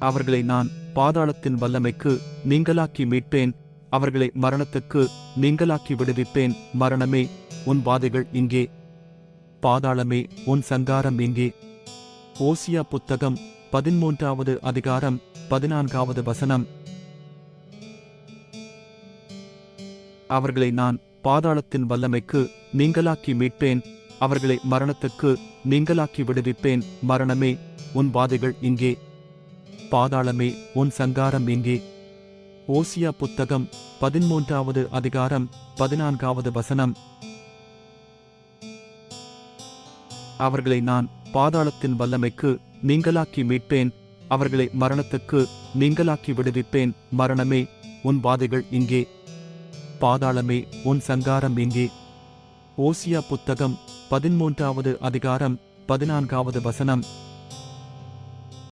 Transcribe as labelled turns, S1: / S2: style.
S1: அவர்களை நான் பாதாளத்தின் வல்லமைக்கு நீங்களாக்கி மீட்பேன். அவர்களை மரணத்துக்கு நீங்களாக்கி விடுவிப்பேன். மரணமே உன் வாதைகள் இங்கே. பாதாளமே உன் சங்காரம் இங்கே. ஓசியா புத்தகம் பதிமூன்றாவது அதிகாரம் பதினான்காவது வசனம். அவர்களை நான் பாதாளத்தின் வல்லமைக்கு நீங்களாக்கி மீட்பேன். அவர்களை மரணத்துக்கு நீங்களாக்கி விடுவிப்பேன். மரணமே உன் வாதைகள் இங்கே. பாதாளமே உன் சங்காரம் எங்கே? ஓசியா புத்தகம் பதிமூன்றாவது அதிகாரம் பதினான்காவது வசனம். அவர்களை நான் பாதாளத்தின் வல்லமைக்கு நீங்களாக்கி மீட்பேன். அவர்களை மரணத்துக்கு நீங்களாக்கி விடுவிப்பேன். மரணமே உன் வாதைகள் இங்கே? பாதாளமே உன் சங்காரம் எங்கே? ஓசியா புத்தகம் பதிமூன்றாவது அதிகாரம் பதினான்காவது வசனம்.